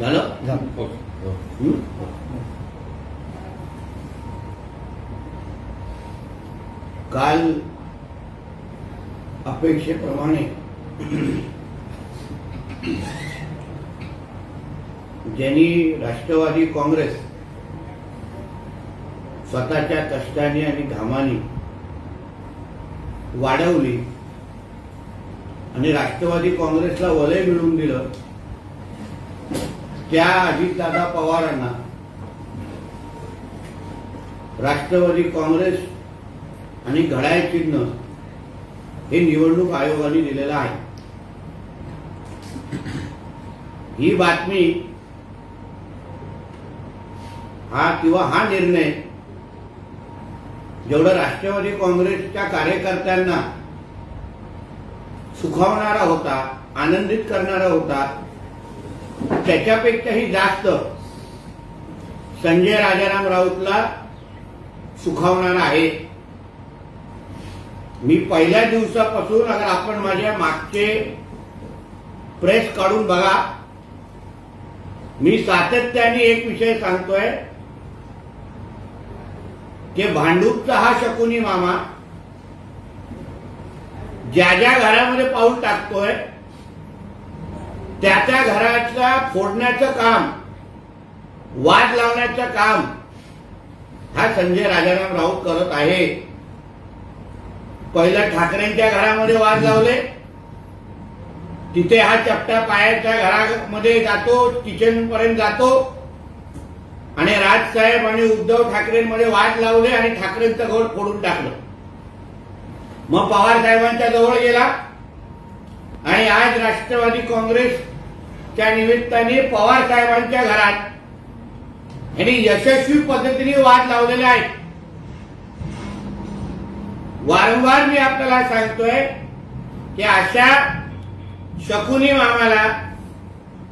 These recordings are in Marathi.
झालं? काल अपेक्षेप्रमाणे ज्यांनी राष्ट्रवादी काँग्रेस स्वतःच्या कष्टाने आणि घामाने वाढवली आणि राष्ट्रवादी काँग्रेसला वलय मिळवून दिलं त्या अजितदादा पवारांना राष्ट्रवादी काँग्रेस आणि घड्याळ चिन्ह हे निवडणूक आयोगाने दिलेलं आहे. ही बातमी हा किंवा हा निर्णय जेवढं राष्ट्रवादी काँग्रेसच्या कार्यकर्त्यांना सुखावणारा होता आनंदित करणारा होता त्याच्यापेक्षाही जास्त संजय राजाराम राऊतला सुखावणार आहे. मी पहिल्या दिवसापासून अगर आपण माझ्या मागचे प्रेस काढून बघा मी सातत्याने एक विषय सांगतोय. की भांडूपचा हा शकुनी मामा ज्या ज्या घरामध्ये पाऊल टाकतोय त्या त्या घराच्या फोडण्याचं काम वाद लावण्याचं काम हा संजय राजाराम राऊत करत आहे. पहिलं ठाकरेंच्या घरामध्ये वाद लावले. तिथे हा चपट्या पायाच्या घरामध्ये जातो किचन पर्यंत जातो. आणि राजसाहेब आणि उद्धव ठाकरेंमध्ये वाद लावले आणि ठाकरेंचं घर फोडून टाकलं. मग पवार साहेबांच्या जवळ गेला. आणि आज राष्ट्रवादी काँग्रेसच्या निमित्ताने पवार साहेबांच्या घरात यांनी यशस्वी पद्धतीने वाद लावलेले आहेत. वारंवार मी आपल्याला सांगतोय की अशा शकुनी मामाला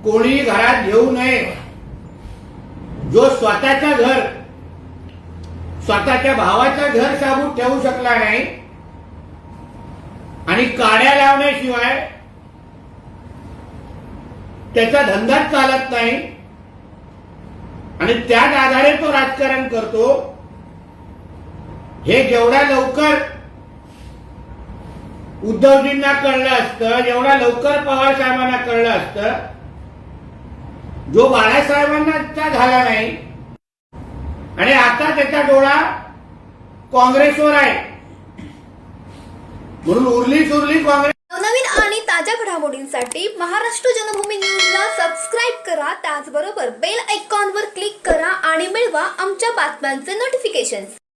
कोणी घरात घेऊ नये. जो स्वतःचं घर स्वतःच्या भावाचं घर साबूत ठेवू शकला नाही आणि काड्या लावण्याशिवाय त्याचा धंदाच चालत नाही. आणि त्याच आधारे तो राजकारण करतो. हे जेवढ्या लवकर उद्धवजींना कळलं असतं जेवढ्या लवकर पवार साहेबांना कळलं असतं जो बाळासाहेबांना झाला नाही आणि आता त्याचा डोळा काँग्रेसवर आहे. म्हणून उरली सुरली काँग्रेस ताज्या घडामोडींसाठी महाराष्ट्र जनभूमी न्यूजला सबस्क्राईब करा. त्याचबरोबर बेल आयकॉनवर क्लिक करा आणि मिळवा आमच्या बातम्यांचे नोटिफिकेशन्स